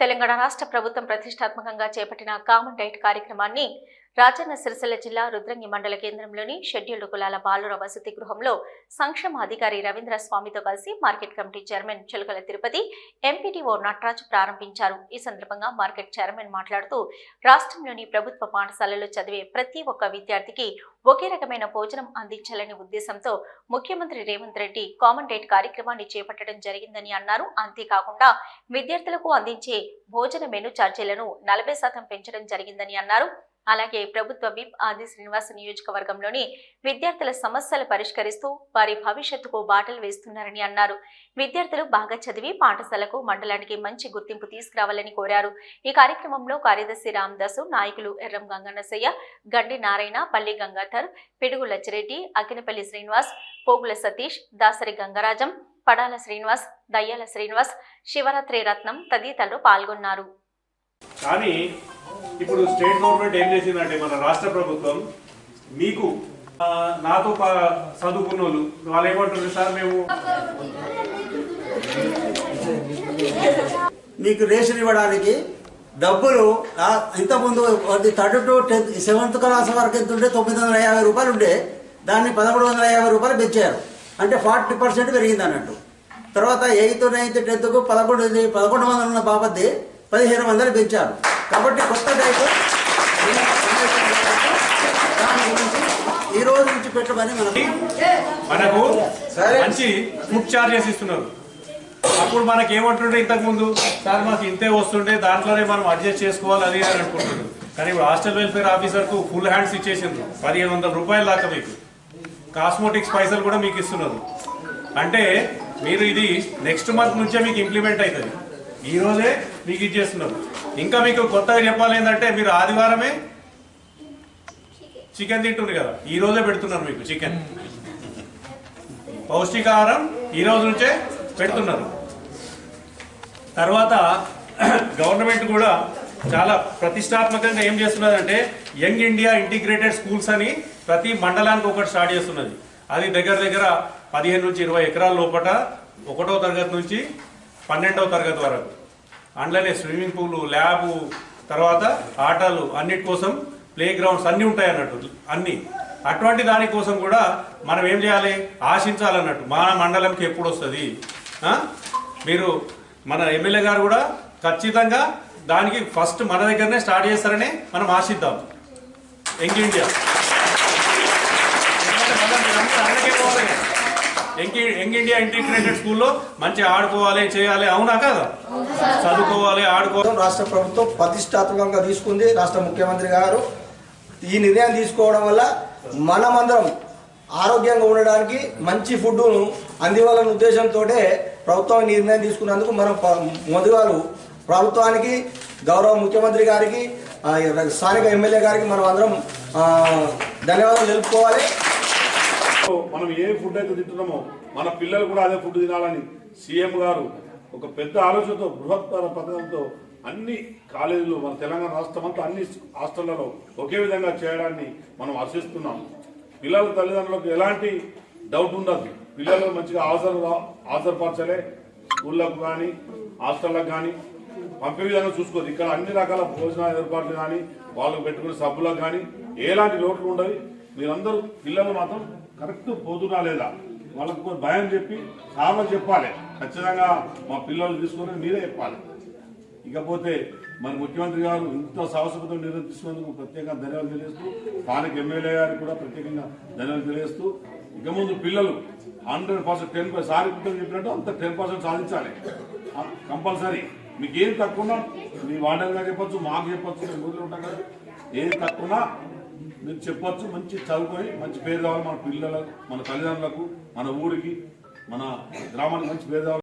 తెలంగాణ రాష్ట్ర ప్రభుత్వం ప్రతిష్టాత్మకంగా చేపట్టిన కామన్ డైట్ కార్యక్రమాన్ని రాజన్న సిరిసిల్ల జిల్లా రుద్రంగి మండల కేంద్రంలోని షెడ్యూల్డ్ కులాల బాలుర వసతి గృహంలో సంక్షేమ అధికారి రవీంద్ర స్వామితో కలిసి market committee chairman Chilukala Tirupati MPTO Nataraju ప్రారంభించారు. ఈ సందర్భంగా మార్కెట్ చైర్మన్ మాట్లాడుతూ రాష్ట్రంలోని ప్రభుత్వ పాఠశాలలో చదివే ప్రతి ఒక్క విద్యార్థికి ఒకే రకమైన భోజనం అందించాలనే ఉద్దేశంతో ముఖ్యమంత్రి రేవంత్ రెడ్డి కామన్ డైట్ కార్యక్రమాన్ని చేపట్టడం జరిగిందని అన్నారు. అంతేకాకుండా విద్యార్థులకు అందించే భోజన మెను ఛార్జీలను నలభై శాతం పెంచడం జరిగిందని అన్నారు. అలాగే ప్రభుత్వ విప్ ఆది శ్రీనివాస నియోజకవర్గంలోని విద్యార్థుల సమస్యలు పరిష్కరిస్తూ వారి భవిష్యత్తుకు బాటలు వేస్తున్నారని అన్నారు. విద్యార్థులు బాగా చదివి పాఠశాలకు మండలానికి మంచి గుర్తింపు తీసుకురావాలని కోరారు. ఈ కార్యక్రమంలో కార్యదర్శి రామదాసు నాయకులు ఎర్రం గంగన్నసయ్య గండి నారాయణ పల్లి గంగాధర్ పిడుగు లచ్చిరెడ్డి అకినపల్లి శ్రీనివాస్ పోగుల సతీష్ దాసరి గంగరాజం పడాల శ్రీనివాస్ దయ్యాల శ్రీనివాస్ శివరాత్రి రత్నం తదితరులు పాల్గొన్నారు. కానీ ఇప్పుడు స్టేట్ గవర్నమెంట్ ఏం చేసిందంటే మన రాష్ట్ర ప్రభుత్వం మీకు నాతో చదువుకున్న వాళ్ళు వాళ్ళు ఏమంటున్నారు సార్ మేము? మీకు రేషన్ ఇవ్వడానికి డబ్బులు ఇంతకుముందు అది third to tenth seventh class వరకు ఎంత ఉంటే తొమ్మిది వందల యాభై రూపాయలు ఉండే. దాన్ని పదమూడు వందల యాభై రూపాయలు పెంచారు. అంటే ఫార్టీ పర్సెంట్ పెరిగింది అన్నట్టు తర్వాత ఎయిత్ నైన్త్ టెన్త్కు పదకొండు పదకొండు వందలు ఉన్న బాబద్ది పదిహేను వందలు పెంచారు. కాబట్టి కొత్త డైట్ దాని గురించి ఈ రోజు నుంచి పెట్టమని మనకు మనకు మంచి ఫుడ్ చార్జెస్ ఇస్తున్నారు. అప్పుడు మనకి ఏమంటుండే ఇంతకు ముందు సార్ మాకు ఇంతే వస్తుండే దాంట్లోనే మనం అడ్జస్ట్ చేసుకోవాలి అది అని అనుకుంటుండే. కానీ ఇప్పుడు హాస్టల్ వెల్ఫేర్ ఆఫీసర్కు ఫుల్ హ్యాండ్స్ ఇచ్చేసిండ్రు. పదిహేను వందల రూపాయల దాకా మీకు. కాస్మోటిక్స్ పైసలు కూడా మీకు ఇస్తున్నారు. అంటే మీరు ఇది నెక్స్ట్ మంత్ నుంచే మీకు ఇంప్లిమెంట్ అవుతుంది. ఈరోజే మీకు ఇచ్చేస్తున్నాం ఇంకా మీకు కొత్తగా చెప్పాలి ఏంటంటే మీరు ఆదివారమే చికెన్ తింటుండ్రు కదా. ఈ రోజే పెడుతున్నారు మీకు చికెన్. పౌష్టికాహారం ఈ రోజు నుంచే పెడుతున్నారు. తర్వాత గవర్నమెంట్ కూడా చాలా ప్రతిష్టాత్మకంగా ఏం చేస్తున్నదంటే యంగ్ ఇండియా ఇంటిగ్రేటెడ్ స్కూల్స్ అని ప్రతి మండలానికి ఒకటి స్టార్ట్ చేస్తున్నది. అది దగ్గర దగ్గర పదిహేను నుంచి ఇరవై ఎకరాల లోపల ఒకటో తరగతి నుంచి పన్నెండవ తరగతి వరకు. అందులోనే స్విమ్మింగ్ పూల్ ల్యాబ్ తర్వాత ఆటలు అన్నిటి కోసం ప్లే గ్రౌండ్స్ అన్నీ ఉంటాయి అన్నట్టు అన్నీ. అటువంటి దానికోసం కూడా మనం ఏం చేయాలి? ఆశించాలన్నట్టు. మన మండలంకి ఎప్పుడు వస్తుంది? మీరు మన ఎమ్మెల్యే గారు కూడా ఖచ్చితంగా దానికి ఫస్ట్ మన దగ్గరనే స్టార్ట్ చేస్తారని మనం ఆశిద్దాం. Young India. Young young India integrated స్కూల్లో మంచి ఆడుకోవాలి చేయాలి. అవునా కదా? చదువుకోవాలి ఆడుకోవాలి రాష్ట్ర ప్రభుత్వం ప్రతిష్టాత్మకంగా తీసుకుంది రాష్ట్ర ముఖ్యమంత్రి గారు. ఈ నిర్ణయం తీసుకోవడం వల్ల మనమందరం ఆరోగ్యంగా ఉండడానికి మంచి ఫుడ్ను అందివ్వాలనే ఉద్దేశంతో ప్రభుత్వం నిర్ణయం తీసుకున్నందుకు మనం ప- ముందుగాలు ప్రభుత్వానికి గౌరవ ముఖ్యమంత్రి గారికి స్థానిక ఎమ్మెల్యే గారికి మనం అందరం ధన్యవాదాలు తెలుపుకోవాలి. మనం ఏ ఫుడ్ అయితే తింటున్నామో మన పిల్లలు కూడా అదే ఫుడ్ తినాలని సీఎం గారు ఒక పెద్ద ఆలోచనతో బృహత్తర పథకంతో అన్ని కాలేజీలు మన తెలంగాణ రాష్ట్రం అంతా అన్ని హాస్టళ్ళలో ఒకే విధంగా చేయడాన్ని మనం ఆశిస్తున్నాం. పిల్లల తల్లిదండ్రులకు ఎలాంటి డౌట్ ఉండదు. పిల్లలు మంచిగా హాజరు హాజరుపరచలే. స్కూళ్ళకు కానీ హాస్టళ్ళకు కానీ పంపే విధంగా చూసుకోదు. ఇక్కడ అన్ని రకాల భోజన ఏర్పాట్లు కానీ వాళ్ళు పెట్టుకునే సబ్బులకు కానీ ఎలాంటి లోట్లు ఉండవు. మీరందరూ పిల్లలు మాత్రం కరెక్ట్ పోతున్నా లేదా? వాళ్ళకు భయం చెప్పి సార్లు చెప్పాలి. ఖచ్చితంగా మా పిల్లలు తీసుకొని మీరే చెప్పాలి. ఇకపోతే మన ముఖ్యమంత్రి గారు ఇంత సాహసపతో నిర్ణయం తీసుకున్నందుకు ప్రత్యేకంగా ధన్యవాదాలు తెలియజేస్తూ స్థానిక ఎమ్మెల్యే గారికి కూడా ప్రత్యేకంగా ధన్యవాదాలు తెలియజేస్తూ ఇక ముందు పిల్లలు హండ్రెడ్ పర్సెంట్ టెన్ పర్సెంట్ సారి చెప్పినట్టు అంత టెన్ పర్సెంట్ సాధించాలి. కంపల్సరీ. మీకు ఏం తక్కువ మీ వార్డెన్ గారు చెప్పచ్చు మాకు చెప్పచ్చు మేము ఊళ్ళో ఉంటాం కదా ఏం తక్కువ మీరు చెప్పొచ్చు మంచి చదువుకొని మంచి పేరు కావాలి మన పిల్లలకు మన తల్లిదండ్రులకు మన ఊరికి మన గ్రామానికి మంచి పేరు